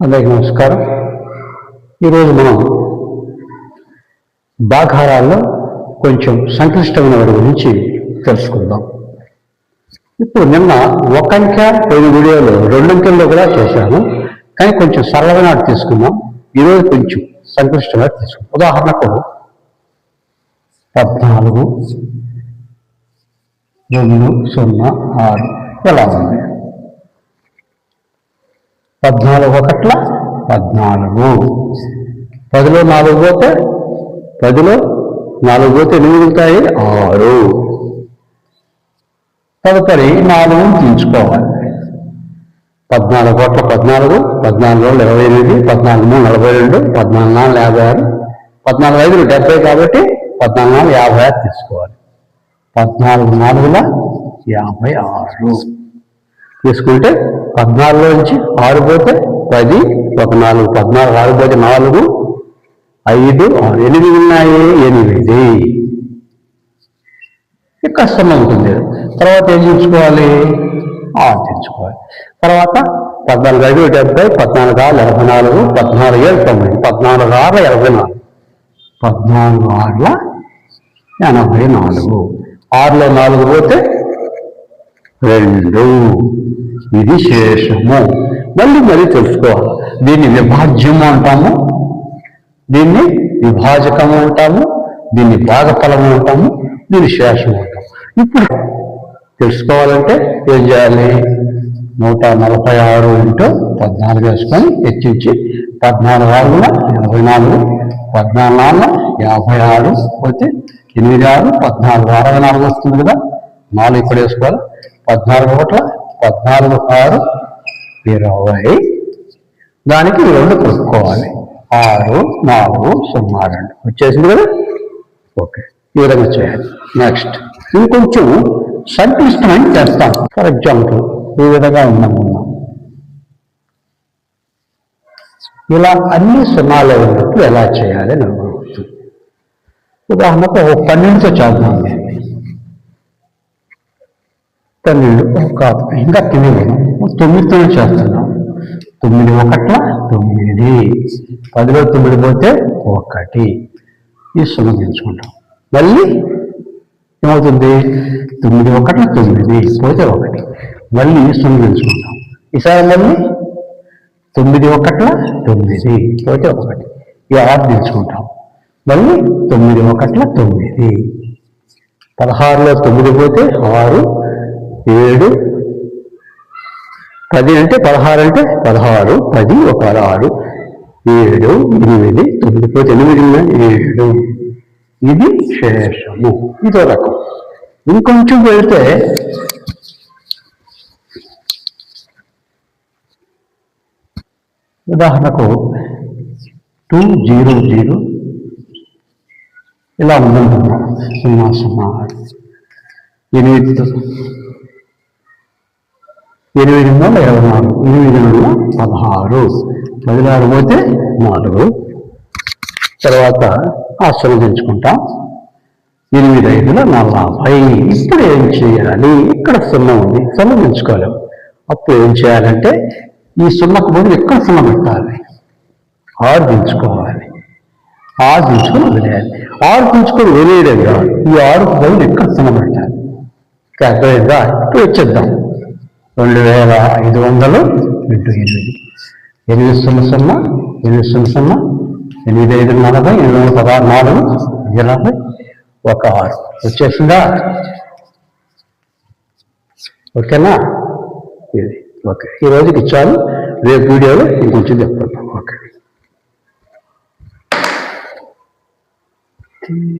అందరికీ నమస్కారం. ఈరోజు మనం బాఘారాల్లో కొంచెం సంక్లిష్టమైన వాటి గురించి తెలుసుకుందాం. ఇప్పుడు నిన్న ఒక పోయిన వీడియోలో రెండంకెల్లో కూడా చేశాను. కానీ కొంచెం సరళమైన వాటి తీసుకున్నాం ఈరోజు కొంచెం సంక్లిష్టంగా తీసుకున్నాం ఉదాహరణకు పద్నాలుగు రెండు సున్నా ఆరు. ఎలా ఉంది? పద్నాలుగు ఒకట్ల పద్నాలుగు. పదిలో నాలుగు పోతే పదిలో నాలుగు పోతే ఎన్ని మిగులుతాయి? ఆరు. తదుపరి నాలుగు తీసుకోవాలి. పద్నాలుగు కోట్ల పద్నాలుగు పద్నాలుగు రోజులు ఇరవై ఎనిమిది పద్నాలుగు మూడు నలభై రెండు పద్నాలుగు నాలుగు యాభై ఆరు పద్నాలుగు ఐదులు డెబ్బై కాబట్టి పద్నాలుగు నాలుగు యాభై ఆరు తీసుకోవాలి. పద్నాలుగు నాలుగుల యాభై ఆరు. తీసుకుంటే పద్నాలుగులో నుంచి ఆరు పోతే పది ఒక నాలుగు పద్నాలుగు ఆరు పోతే నాలుగు ఐదు ఎనిమిది ఉన్నాయి ఎనిమిది. కష్టం అవుతుంది తర్వాత ఏం చూసుకోవాలి? ఆరు తెచ్చుకోవాలి తర్వాత పద్నాలుగు ఐదు డెబ్బై పద్నాలుగు ఆరు ఎనభై నాలుగు పద్నాలుగు ఏడు తొమ్మిది పద్నాలుగు ఆరు ఎనభై నాలుగు. పద్నాలుగు ఆరుల ఎనభై నాలుగు. ఆరులో నాలుగు పోతే రెండు. ఇది శేషము మళ్ళీ మళ్ళీ తెలుసుకోవాలి దీన్ని విభాజ్యము అంటాము. దీన్ని విభాజకము అంటాము. దీన్ని భాగఫలము అంటాము. దీన్ని శేషము అంటాము. ఇప్పుడు తెలుసుకోవాలంటే ఏం చేయాలి? నూట నలభై ఆరు ఇంటూ పద్నాలుగు వేసుకొని హెచ్చించి పద్నాలుగు ఆరున ఎనభై నాలుగు పద్నాలుగు నాలుగు యాభై ఆరు పోతే ఎనిమిది ఆరు పద్నాలుగు అరవై నాలుగు వస్తుంది కదా. నాలుగు ఇక్కడ వేసుకోవాలి. పద్నాలుగు ఒకట్ల పద్నాలుగు ఆరు ఇరవై. దానికి రెండు కొనుక్కోవాలి. ఆరు నాలుగు సున్నా రెండు. వచ్చేసింది కదా? ఓకే. ఈ విధంగా చేయాలి. నెక్స్ట్ ఇంకొంచెం సంక్లిష్టమైన చేస్తాం. ఫర్ ఎగ్జాంపుల్ ఈ విధంగా ఉన్నాము ఇలా అన్ని సున్నాలు ఉన్నప్పుడు ఎలా చేయాలి అని అనుకుంటుంది ఉదాహరణకు ఒక పన్నెండుతో చేద్దాం. తొమ్మిది కాదు. ఇంకా తొమ్మిది. తొమ్మిదితో చేస్తున్నాం తొమ్మిది ఒకట్ల తొమ్మిది. పదిలో తొమ్మిది పోతే ఒకటి. ఈ సున్నా తెచ్చుకుంటాం మళ్ళీ ఏమవుతుంది? తొమ్మిది ఒకట్ల తొమ్మిది పోతే ఒకటి. మళ్ళీ సున్నా తెచ్చుకుంటాం ఈసారి మళ్ళీ తొమ్మిది ఒకట్ల తొమ్మిది పోతే ఒకటి. ఈ ఆరు తెచ్చుకుంటాం మళ్ళీ తొమ్మిది ఒకట్ల తొమ్మిది. పదహారులో తొమ్మిది పోతే ఆరు. ఏడు. పది అంటే పదహారు అంటే పదహారు. పది ఒక ఆరు ఏడు ఎనిమిది తొమ్మిది పోతే ఎనిమిది ఏడు. ఇది శేషము. ఇదో రకం. ఇంకొంచెం వెళ్తే ఉదాహరణకు టూ జీరో జీరో. ఇలా ఉందనుకున్నాం సున్నా సున్నా. ఎనిమిది ఎనిమిది వందల ఇరవై నాలుగు. ఎనిమిది వందల పదహారు. పదినారు పోతే నాలుగు. తర్వాత ఆ సున్నా ఎనిమిది ఐదుల నలభై. ఇప్పుడు ఏం చేయాలి? ఇక్కడ సున్నా ఉంది. సున్నా తెచ్చుకోలేము అప్పుడు ఏం చేయాలంటే ఈ సున్నకు బదులు ఇక్కడ సున్నా పెట్టాలి? ఆరు దించుకోవాలి. ఆరు దించుకొని వదిలేయాలి. ఆరు దించుకొని వదిలేయడం కాదు. ఈ ఆరు బదులు ఇక్కడ సున్నా పెట్టాలి? అర్థమైందా? ఇప్పుడు వచ్చేద్దాం. రెండు వేల ఐదు వందలు ఇంటూ ఎనిమిది. ఎనిమిది సున్నా సున్నా ఎనిమిది సున్నా సున్నా ఎనిమిది ఐదు నలభై ఎనిమిది వందల పదహారు నాలుగు ఎనభై ఒక ఆరు. వచ్చేసిందా? ఓకేనా? ఇది. ఓకే. ఈ రోజుకి ఇచ్చాను. రేపు వీడియోలో ఇంకొంచెం చెప్తాను. ఓకే.